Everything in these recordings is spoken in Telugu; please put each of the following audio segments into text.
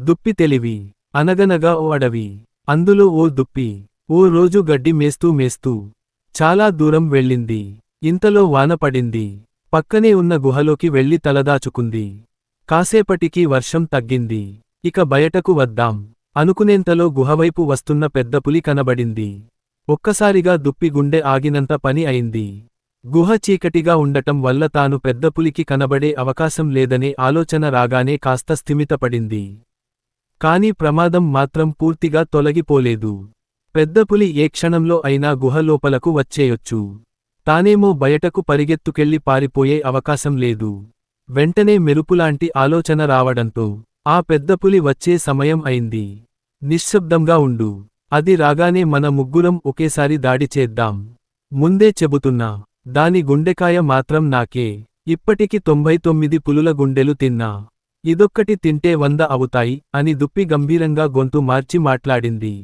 దుప్పి తెలివి అనగనగా ఓ అడవి. అందులో ఓ దుప్పి ఓ రోజు గడ్డి మేస్తూ మేస్తూ. చాలా దూరం వెళ్ళింది. ఇంతలో వాన పడింది. పక్కనే ఉన్న గుహలోకి వెళ్ళి తలదాచుకుంది. కాసేపటికి వర్షం తగ్గింది. ఇక బయటకు వద్దాం. అనుకునేంతలో గుహవైపు వస్తున్న పెద్ద పులి కనబడింది. ఒక్కసారిగా దుప్పి గుండె ఆగినంత పని అయింది. గుహ చీకటిగా ఉండటం వల్ల తాను పెద్ద పులికి కనబడే అవకాశం లేదనే ఆలోచన రాగానే కాస్త స్థిమితపడింది. కాని ప్రమాదం మాత్రం పూర్తిగా తొలగిపోలేదు. పెద్దపులి ఏ క్షణంలో అయినా గుహలోపలకు వచ్చేయొచ్చు. తానేమో బయటకు పరిగెత్తుకెళ్ళి పారిపోయే అవకాశం లేదు. వెంటనే మెరుపులాంటి ఆలోచన రావడంతో ఆ పెద్దపులి వచ్చే సమయం అయింది. నిశ్శబ్దంగా ఉండు. అది రాగానే మన ముగ్గురం ఒకేసారి దాడి చేద్దాం. ముందే చెబుతున్నా దాని గుండెకాయ మాత్రం నాకే. ఇప్పటికి తొంభై తొమ్మిది పులుల గుండెలు తిన్నా. ఇదొక్కటి తింటే వంద అవుతాయి అని దుప్పి గంభీరంగా గొంతు మార్చి మాట్లాడింది.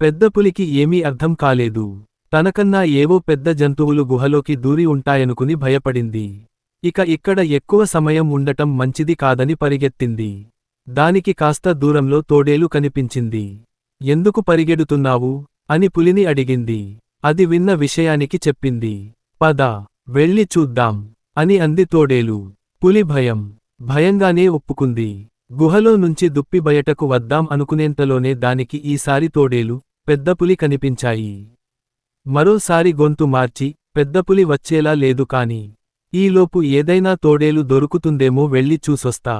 పెద్ద పులికి ఏమీ అర్థం కాలేదు. తనకన్నా ఏవో పెద్ద జంతువులు గుహలోకి దూరి ఉంటాయనుకుని భయపడింది. ఇక ఇక్కడ ఎక్కువ సమయం ఉండటం మంచిది కాదని పరిగెత్తింది. దానికి కాస్త దూరంలో తోడేలు కనిపించింది. ఎందుకు పరిగెడుతున్నావు? అని పులిని అడిగింది. అది విన్న విషయానికి చెప్పింది. పద వెళ్ళి చూద్దాం అని అంది తోడేలు. పులి భయం. భయంగానే ఒప్పుకుంది. గుహలో నుంచి దుప్పి బయటకు వద్దాం అనుకునేంతలోనే దానికి ఈసారి తోడేలు పెద్దపులి కనిపించాయి. మరోసారి గొంతు మార్చి పెద్దపులి వచ్చేలా లేదు కాని ఈలోపు ఏదైనా తోడేలు దొరుకుతుందేమో వెళ్ళి చూసొస్తా.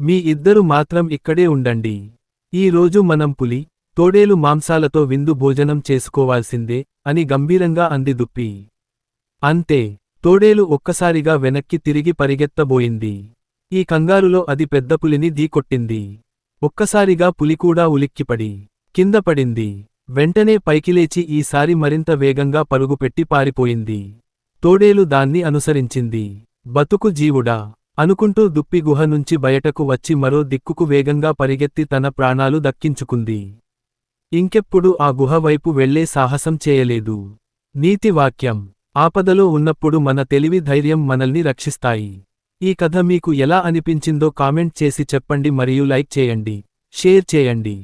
మీ ఇద్దరు మాత్రం ఇక్కడే ఉండండి. ఈ రోజు మనం పులి తోడేలు మాంసాలతో విందు భోజనం చేసుకోవాల్సిందే అని గంభీరంగా అంది దుప్పి. అంతే తోడేలు ఒక్కసారిగా వెనక్కి తిరిగి పరిగెత్తబోయింది. ఈ కంగారులో అది పెద్ద పులిని దీకొట్టింది ఒక్కసారిగా పులికూడా ఉలిక్కిపడి కింద పడింది. వెంటనే పైకిలేచి ఈసారి మరింత వేగంగా పరుగుపెట్టి పారిపోయింది. తోడేలు దాన్ని అనుసరించింది. బతుకు జీవుడా అనుకుంటూ దుప్పి గుహ నుంచి బయటకు వచ్చి మరో దిక్కుకు వేగంగా పరిగెత్తి తన ప్రాణాలు దక్కించుకుంది. ఇంకెప్పుడు ఆ గుహ వైపు వెళ్ళే సాహసం చేయలేదు. నీతి వాక్యం ఆపదలో ఉన్నప్పుడు మన తెలివి ధైర్యం మనల్ని రక్షిస్తాయి. ఈ కథ మీకు ఎలా అనిపించిందో కామెంట్ చేసి చెప్పండి మరియు లైక్ చేయండి షేర్ చేయండి.